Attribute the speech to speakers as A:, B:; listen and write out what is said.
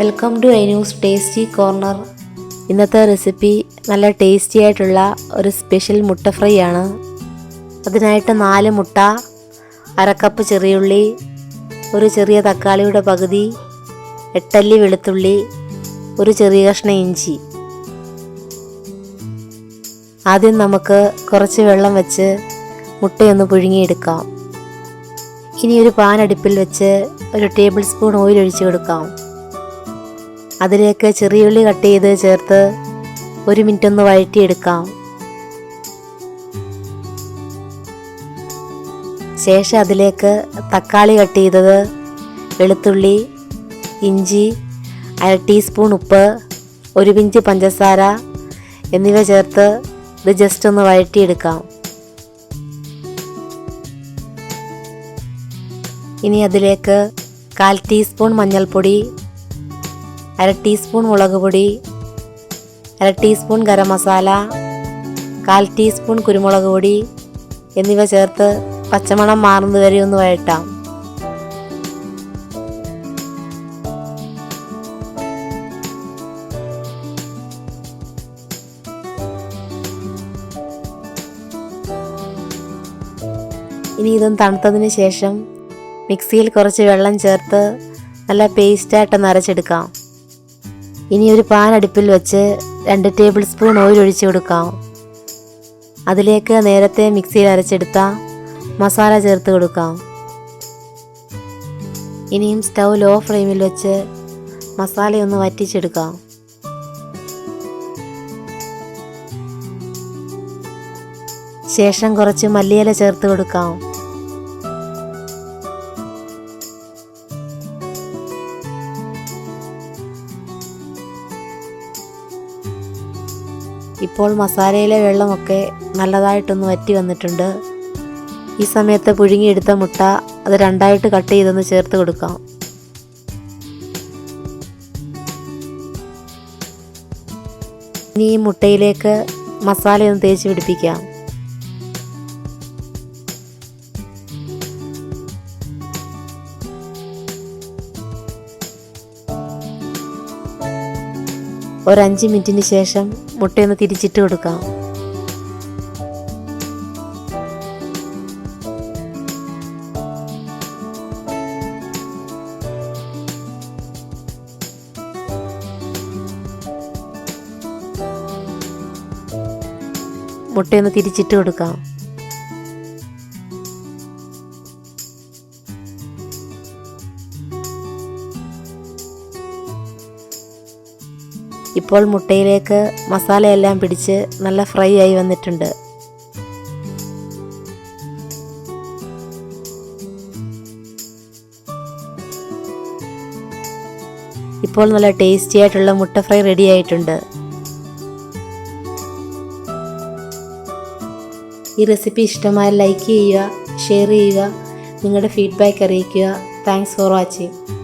A: Welcome to I news tasty corner ഇന്നത്തെ recipe നല്ല tasty ആയിട്ടുള്ള ഒരു സ്പെഷ്യൽ മുട്ട ഫ്രൈ ആണ്. അതിനായിട്ട് നാല് മുട്ട അരക്കപ്പ് ചെറിയുള്ളി ഒരു ചെറിയ തക്കാളിയുടെ പകുതി എട്ടല്ലി വെളുത്തുള്ളി ഒരു ചെറിയ കഷ്ണം ഇഞ്ചി. ആദ്യം നമുക്ക് കുറച്ച് വെള്ളം വെച്ച് മുട്ടയൊന്ന് പുഴുങ്ങിയെടുക്കാം. ഇനി ഒരു പാൻ അടുപ്പിൽ വെച്ച് ഒരു ടേബിൾ സ്പൂൺ ഓയിൽ ഒഴിച്ചു കൊടുക്കാം. അതിലേക്ക് ചെറിയുള്ളി കട്ട് ചെയ്ത് ചേർത്ത് ഒരു മിനിറ്റ് ഒന്ന് വഴറ്റിയെടുക്കാം. ശേഷം അതിലേക്ക് തക്കാളി കട്ട് ചെയ്തത് വെളുത്തുള്ളി ഇഞ്ചി അര ടീസ്പൂൺ ഉപ്പ് ഒരു പിഞ്ച് പഞ്ചസാര എന്നിവ ചേർത്ത് ഇത് ജസ്റ്റ് ഒന്ന് വഴറ്റിയെടുക്കാം. ഇനി അതിലേക്ക് കാൽ ടീസ്പൂൺ മഞ്ഞൾപ്പൊടി അര ടീസ്പൂൺ മുളക് പൊടി അര ടീസ്പൂൺ ഗരം മസാല കാൽ ടീസ്പൂൺ കുരുമുളക് പൊടി എന്നിവ ചേർത്ത് പച്ചമണം മാറുന്നത് വരെ ഒന്ന് വഴട്ടാം ഇനി ഇതൊന്ന് തണുത്തതിന് ശേഷം മിക്സിയിൽ കുറച്ച് വെള്ളം ചേർത്ത് നല്ല പേസ്റ്റായിട്ടൊന്ന് അരച്ചെടുക്കാം. ഇനി ഒരു പാൻ അടുപ്പിൽ വെച്ച് രണ്ട് ടേബിൾ സ്പൂൺ ഓയിൽ ഒഴിച്ചു കൊടുക്കാം. അതിലേക്ക് നേരത്തെ മിക്സിയിൽ അരച്ചെടുത്ത മസാല ചേർത്ത് കൊടുക്കാം. ഇനിയും സ്റ്റൗ ലോ ഫ്ലെയിമിൽ വെച്ച് മസാലയൊന്ന് വറ്റിച്ചെടുക്കാം. ശേഷം കുറച്ച് മല്ലിയില ചേർത്ത് കൊടുക്കാം. ഇപ്പോൾ മസാലയിലെ വെള്ളമൊക്കെ നല്ലതായിട്ടൊന്ന് വറ്റി വന്നിട്ടുണ്ട്. ഈ സമയത്ത് പുഴുങ്ങിയെടുത്ത മുട്ട അത് രണ്ടായിട്ട് കട്ട് ചെയ്തൊന്ന് ചേർത്ത് കൊടുക്കാം. ഇനി ഈ മുട്ടയിലേക്ക് മസാലയൊന്ന് തേച്ച് പിടിപ്പിക്കാം. ഒരു അഞ്ച് മിനിറ്റിന് ശേഷം മുട്ടയൊന്ന് തിരിച്ചിട്ട് കൊടുക്കാം. മുട്ടയൊന്ന് തിരിച്ചിട്ട് കൊടുക്കാം. ഇപ്പോൾ മുട്ടയിലേക്ക് മസാലയെല്ലാം പിടിച്ച് നല്ല ഫ്രൈ ആയി വന്നിട്ടുണ്ട്. ഇപ്പോൾ നല്ല ടേസ്റ്റി ആയിട്ടുള്ള മുട്ട ഫ്രൈ റെഡി ആയിട്ടുണ്ട്. ഈ റെസിപ്പി ഇഷ്ടമായ ലൈക്ക് ചെയ്യുക ഷെയർ ചെയ്യുക നിങ്ങളുടെ ഫീഡ്ബാക്ക് അറിയിക്കുക. Thanks for watching